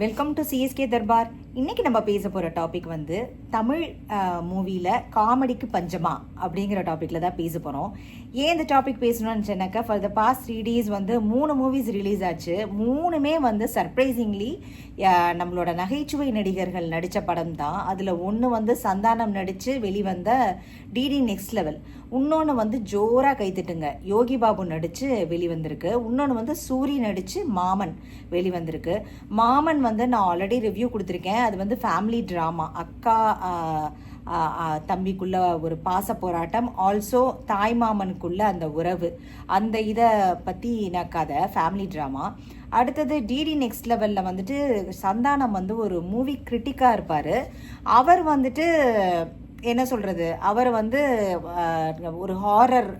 Welcome to CSK Darbar இன்னைக்கு நம்ம பேச போகிற டாபிக் வந்து தமிழ் மூவியில் காமெடிக்கு பஞ்சமா அப்படிங்கிற டாப்பிக்கில் தான் பேச போகிறோம் ஏன் இந்த டாபிக் பேசணும்னு சொன்னாக்கா for the past three days வந்து மூணு மூவிஸ் ரிலீஸ் ஆச்சு. மூணுமே வந்து சர்ப்ரைசிங்லி நம்மளோட நகைச்சுவை நடிகர்கள் நடித்த படம் தான். அதில் ஒன்று வந்து சந்தானம் நடித்து வெளிவந்த டிடி நெக்ஸ்ட் லெவல் இன்னொன்று வந்து ஜோராக கைத்துட்டுங்க யோகி பாபு நடித்து வெளிவந்திருக்கு. இன்னொன்று வந்து சூரி நடித்து மாமன் வெளிவந்திருக்கு. மாமன் வந்து நான் ஆல்ரெடி ரிவ்யூ கொடுத்துருக்கேன். அது வந்து ஃபேமிலி ட்ராமா அக்கா தம்பிக்குள்ள ஒரு பாச போராட்டம். ஆல்சோ தாய்மாமனுக்குள்ள அந்த உறவு. அந்த இதை பற்றி நான் கதை ஃபேமிலி ட்ராமா அடுத்தது டிடி நெக்ஸ்ட் லெவலில் வந்துட்டு சந்தானம் வந்து ஒரு மூவி கிரிட்டிக்காக இருப்பார். அவர் வந்துட்டு என்ன சொல்கிறது அவர் வந்து ஒரு ஹாரர்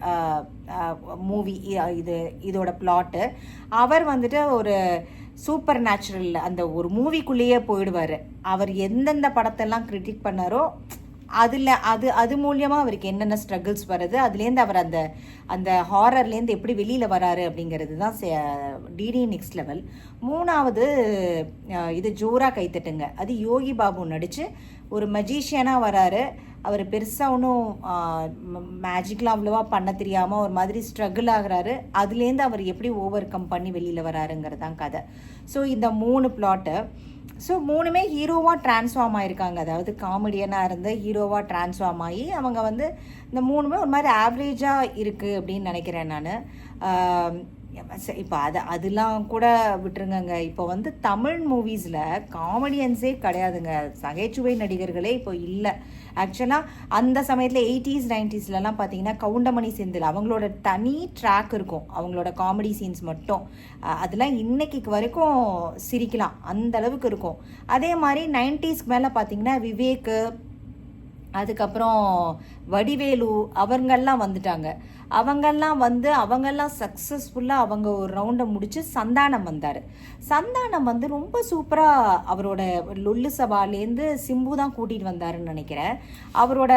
மூவி இது இதோட பிளாட்டு அவர் வந்துட்டு ஒரு சூப்பர் நேச்சுரல் அந்த ஒரு மூவிக்குள்ளேயே போயிடுவார். அவர் எந்தெந்த படத்தெல்லாம் கிரிட்டிக் பண்ணாரோ அதில் அது அது மூலியமாக அவருக்கு என்னென்ன ஸ்ட்ரகிள்ஸ் வருது அதுலேருந்து அவர் அந்த அந்த ஹாரர்லேருந்து எப்படி வெளியில் வராரு அப்படிங்கிறது தான் டிடி நெக்ஸ்ட் லெவல் மூணாவது இது ஜோரா கைத்தட்டுங்க. அது யோகி பாபு நடித்து ஒரு மஜீஷியனாக வராரு. அவர் பெருசாக ஒன்றும் மேஜிக்லாம் அவ்வளோவா பண்ண தெரியாமல் ஒரு மாதிரி ஸ்ட்ரகிள் ஆகிறாரு. அதுலேருந்து அவர் எப்படி ஓவர் கம் பண்ணி வெளியில் வராருங்கிறது தான் கதை. ஸோ இந்த மூணு பிளாட்டு ஸோ மூணுமே ஹீரோவாக ட்ரான்ஸ்ஃபார்ம் ஆகிருக்காங்க அதாவது காமெடியனாக இருந்து ஹீரோவாக ட்ரான்ஸ்ஃபார்ம் ஆகி அவங்க வந்து இந்த மூணுமே ஒரு மாதிரி ஆவரேஜாக இருக்குது அப்படின்னு நினைக்கிறேன் நான். இப்போ அது அதெல்லாம் கூட விட்டுருங்கங்க. இப்போ வந்து தமிழ் மூவிஸில் காமெடியன்ஸே கிடையாதுங்க. நகைச்சுவை நடிகர்களே இப்போ இல்லை. ஆக்சுவலாக அந்த சமயத்தில் எயிட்டிஸ் நைன்டிஸ்லலாம் பார்த்தீங்கன்னா கவுண்டமணி செந்தில் அவங்களோட தனி ட்ராக் இருக்கும். அவங்களோட காமெடி சீன்ஸ் மட்டும். அதெல்லாம் இன்னைக்கு வரைக்கும் சிரிக்கலாம். அந்த அளவுக்கு இருக்கும். அதே மாதிரி நைன்டிஸ்க்கு மேலே பார்த்தீங்கன்னா விவேக்கு அதுக்கப்புறம் வடிவேலு அவங்கெல்லாம் வந்துட்டாங்க. அவங்கெல்லாம் வந்து அவங்கெல்லாம் சக்ஸஸ்ஃபுல்லாக அவங்க ஒரு ரவுண்டை முடித்து சந்தானம் வந்தார். சந்தானம் வந்து ரொம்ப சூப்பராக அவரோட லொல்லு சபாலேருந்து சிம்பு தான் கூட்டிகிட்டு வந்தாருன்னு நினைக்கிறேன். அவரோட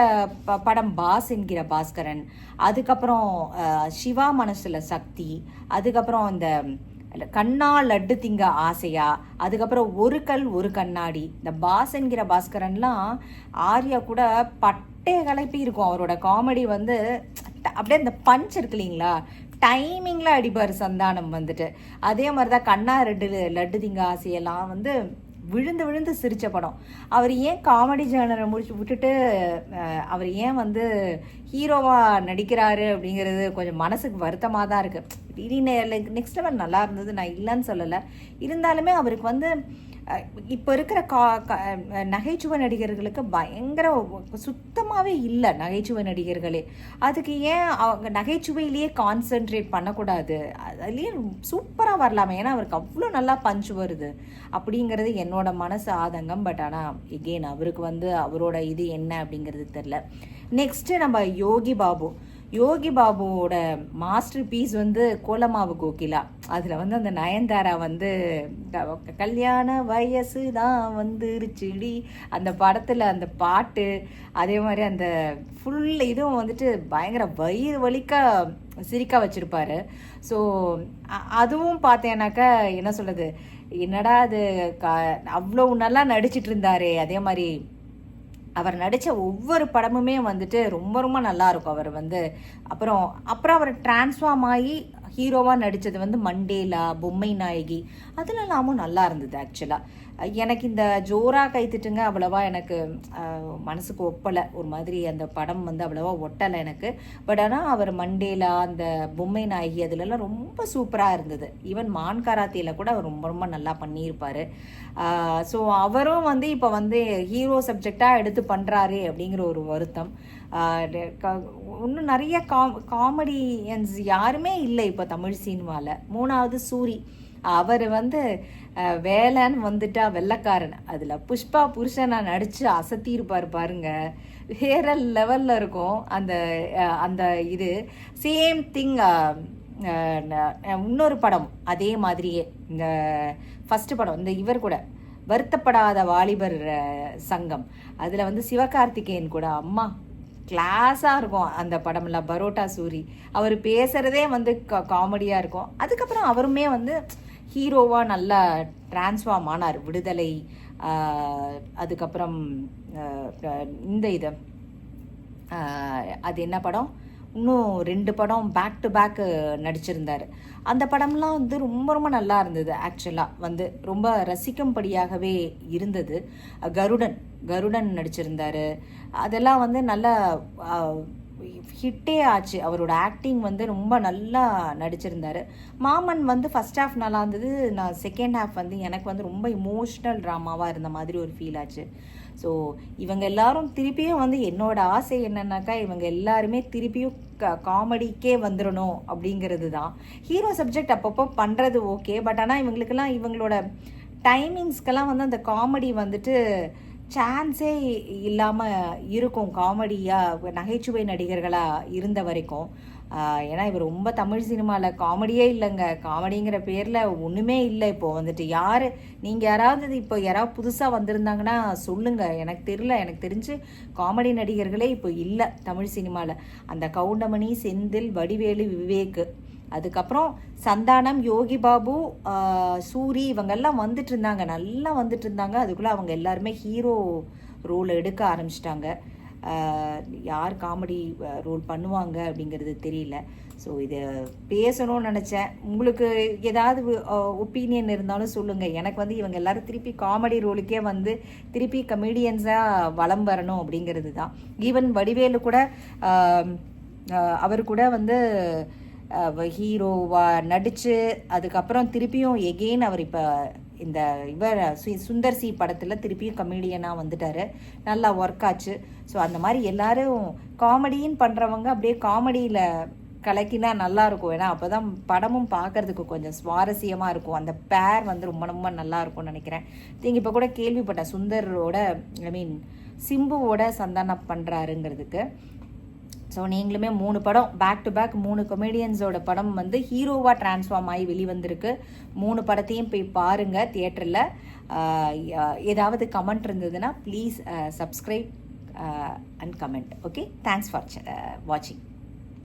ப படம் பாஸ் என்கிற பாஸ்கரன் அதுக்கப்புறம் சிவா மனசில் சக்தி அதுக்கப்புறம் அந்த கண்ணா லட்டு திங்க ஆசையா? அதுக்கப்புறம் ஒரு கல் ஒரு கண்ணாடி. இந்த பாஸ் என்கிற பாஸ்கரன்லாம் ஆர்யா கூட பட்டே கலப்பி இருக்கும். அவரோட காமெடி வந்து அப்படியே இந்த பஞ்ச் இருக்கு இல்லைங்களா? டைமிங்கில் அடிப்பார் சந்தானம் வந்துட்டு. அதே மாதிரி தான் கண்ணா ரெட்டு லட்டு திங்க ஆசையெல்லாம் வந்து விழுந்து விழுந்து சிரித்த படம். அவர் ஏன் காமெடி ஜேனரை முடிச்சு விட்டுட்டு அவர் ஏன் வந்து ஹீரோவாக நடிக்கிறாரு அப்படிங்கிறது கொஞ்சம் மனசுக்கு வருத்தமாக தான் இருக்குது திடீர்னு நெக்ஸ்ட் லெவல் நல்லா இருந்தது நான் இல்லைன்னு சொல்லலை. இருந்தாலுமே அவருக்கு வந்து இப்போ இருக்கிற கா நகைச்சுவை நடிகர்களுக்கு பயங்கர சுத்தமாகவே இல்லை நகைச்சுவை நடிகர்களே. அதுக்கு ஏன் அவங்க நகைச்சுவையிலேயே கான்சென்ட்ரேட் பண்ணக்கூடாது? அதுலேயே சூப்பராக வரலாமே. ஏன்னா அவருக்கு அவ்வளோ நல்லா பஞ்சு வருது. அப்படிங்கிறது என்னோட மனசு ஆதங்கம். பட் ஆனால் எகெயின் அவருக்கு வந்து அவரோட இது என்ன அப்படிங்கிறது தெரில நெக்ஸ்ட்டு நம்ம யோகி பாபு. யோகி பாபுவோட மாஸ்டர் பீஸ் வந்து கோலமாவு கோகிலா. அதில் வந்து அந்த நயன்தாரா வந்து கல்யாண வயசு தான் வந்துருச்சுடி. அந்த படத்தில் அந்த பாட்டு அதே மாதிரி அந்த ஃபுல் இதுவும் வந்துட்டு பயங்கர வயிறு வலிக்க சிரிக்க வச்சுருப்பாரு. ஸோ அதுவும் பார்த்தேனாக்கா என்ன சொல்கிறது என்னடா அது க அவ்வளோ நல்லா நடிச்சிட்டு இருந்தாரு அதே மாதிரி அவர் நடித்த ஒவ்வொரு படமுமே வந்துட்டு ரொம்ப ரொம்ப நல்லாயிருக்கும் அவர் வந்து அப்புறம் அப்புறம் அவர் டிரான்ஸ்ஃபார்ம் ஆகி ஹீரோவாக நடித்தது வந்து மண்டேலா பொம்மை நாயகி. அதுலலாமும் நல்லா இருந்தது ஆக்சுவலாக எனக்கு இந்த ஜோரா கைத்துட்டுங்க அவ்வளோவா எனக்கு மனசுக்கு ஒப்பலை. ஒரு மாதிரி அந்த படம் வந்து அவ்வளோவா ஒட்டலை எனக்கு. பட் ஆனால் அவர் மண்டேலா அந்த பொம்மை நாயகி அதுலலாம் ரொம்ப சூப்பராக இருந்தது. ஈவன் மான் கராத்தியில் கூட அவர் ரொம்ப ரொம்ப நல்லா பண்ணியிருப்பார். ஸோ அவரும் வந்து இப்போ வந்து ஹீரோ சப்ஜெக்டாக எடுத்து பண்ணுறாரு அப்படிங்கிற ஒரு வருத்தம். இன்னும் நிறைய காம் காமெடியன்ஸ் யாருமே இல்லை இப்போ தமிழ் சினிமாவில் மூணாவது சூரி. அவர் வந்து வேலைன்னு வந்துட்டா வெள்ளைக்காரன். அதில் புஷ்பா புருஷனை நடித்து அசத்தியிருப்பார் பாருங்க. வேற லெவலில் இருக்கும் அந்த அந்த இது. சேம் திங் இன்னொரு படம் அதே மாதிரியே. இந்த ஃபஸ்ட்டு படம் இந்த இவர் கூட. வருத்தப்படாத வாலிபர் சங்கம். அதில் வந்து சிவகார்த்திகேயன் கூட. அம்மா கிளாஸாக இருக்கும். அந்த படம்லாம் பரோட்டா சூரி. அவர் பேசுகிறதே வந்து கா காமெடியாக இருக்கும். அதுக்கப்புறம் அவருமே வந்து ஹீரோவாக நல்லா டிரான்ஸ்ஃபார்ம் ஆனார். விடுதலை அதுக்கப்புறம் இந்த இது அது என்ன படம்? இன்னும் ரெண்டு படம் பேக் டு பேக் நடிச்சிருந்தார். அந்த படம்லாம் வந்து ரொம்ப ரொம்ப நல்லா இருந்தது ஆக்சுவலாக வந்து ரொம்ப ரசிக்கும்படியாகவே இருந்தது. கருடன் கருடன் நடிச்சிருந்தார். அதெல்லாம் வந்து நல்ல ஹிட்டே ஆச்சு. அவரோட ஆக்டிங் வந்து ரொம்ப நல்லா நடிச்சிருந்தார். மாமன் வந்து ஃபர்ஸ்ட் ஹாஃப் நல்லா இருந்தது. நான் செகண்ட் ஹாஃப் வந்து எனக்கு வந்து ரொம்ப இமோஷ்னல் ட்ராமாவாக இருந்த மாதிரி ஒரு ஃபீல் ஆச்சு. ஸோ இவங்க எல்லாரும் திருப்பியும் வந்து என்னோட ஆசை என்னன்னாக்கா இவங்க எல்லாருமே திருப்பியும் க காமெடிக்கே வந்துடணும் அப்படிங்கிறது தான் ஹீரோ சப்ஜெக்ட் அப்பப்போ பண்ணுறது ஓகே பட் ஆனால் இவங்களுக்கெல்லாம் இவங்களோட டைமிங்ஸ்க்கெல்லாம் வந்து அந்த காமெடி வந்துட்டு சான்ஸே இல்லாமல் இருக்கும் காமெடியாக நகைச்சுவை நடிகர்களாக இருந்த வரைக்கும். ஏன்னா இவர் ரொம்ப தமிழ் சினிமாவில் காமெடியே இல்லைங்க. காமெடிங்கிற பேரில் ஒன்றுமே இல்லை. இப்போது வந்துட்டு யார் நீங்கள் யாராவது இப்போ யாராவது புதுசாக வந்திருந்தாங்கன்னா சொல்லுங்கள் எனக்கு தெரில எனக்கு தெரிஞ்சு காமெடி நடிகர்களே இப்போ இல்லை தமிழ் சினிமாவில் அந்த கவுண்டமணி செந்தில் வடிவேலு விவேக் அதுக்கப்புறம் சந்தானம் யோகி பாபு சூரி இவங்கெல்லாம் வந்துட்டு இருந்தாங்க நல்லா வந்துட்டு இருந்தாங்க அதுக்குள்ளே அவங்க எல்லாருமே ஹீரோ ரோல் எடுக்க ஆரம்பிச்சிட்டாங்க. யார் காமெடி ரோல் பண்ணுவாங்க அப்படிங்கிறது தெரியல. ஸோ இது பேசணும்னு நினச்சேன். உங்களுக்கு ஏதாவது ஒப்பீனியன் இருந்தாலும் சொல்லுங்கள் எனக்கு வந்து இவங்க எல்லாரும் திருப்பி காமெடி ரோலுக்கே வந்து திருப்பி கமெடியன்ஸாக வலம் வரணும் அப்படிங்கிறது தான். ஈவன் வடிவேலு கூட அவர் கூட வந்து ஹீரோவா நடித்து அதுக்கப்புறம் திருப்பியும் எகெயின் அவர் இப்போ இந்த இவர் சு- சுந்தர் சி படத்தில் திருப்பியும் கமெடியனாக வந்துட்டார். நல்லா ஒர்க் ஆச்சு. ஸோ அந்த மாதிரி எல்லாரும் காமெடின்னு பண்ணுறவங்க அப்படியே காமெடியில் கலக்கினா நல்லா இருக்கும். ஏன்னா அப்போ தான் படமும் பார்க்கறதுக்கு கொஞ்சம் சுவாரஸ்யமாக இருக்கும். அந்த பேர் வந்து ரொம்ப ரொம்ப நல்லா இருக்கும்னு நினைக்கிறேன். நீங்கள் இப்போ கூட கேள்விப்பட்டேன் சுந்தரோட ஐ மீன் சிம்புவோட சந்தானம் பண்ணுறாருங்கிறதுக்கு ஸோ நீங்களுமே மூணு படம் பேக் டு பேக் மூணு கொமேடியன்ஸோட படம் வந்து ஹீரோவாக ட்ரான்ஸ்ஃபார்ம் ஆகி வெளிவந்திருக்கு. மூணு படத்தையும் போய் பாருங்கள் தியேட்டரில் ஏதாவது கமெண்ட் இருந்ததுன்னா please subscribe and comment okay thanks for வாட்சிங்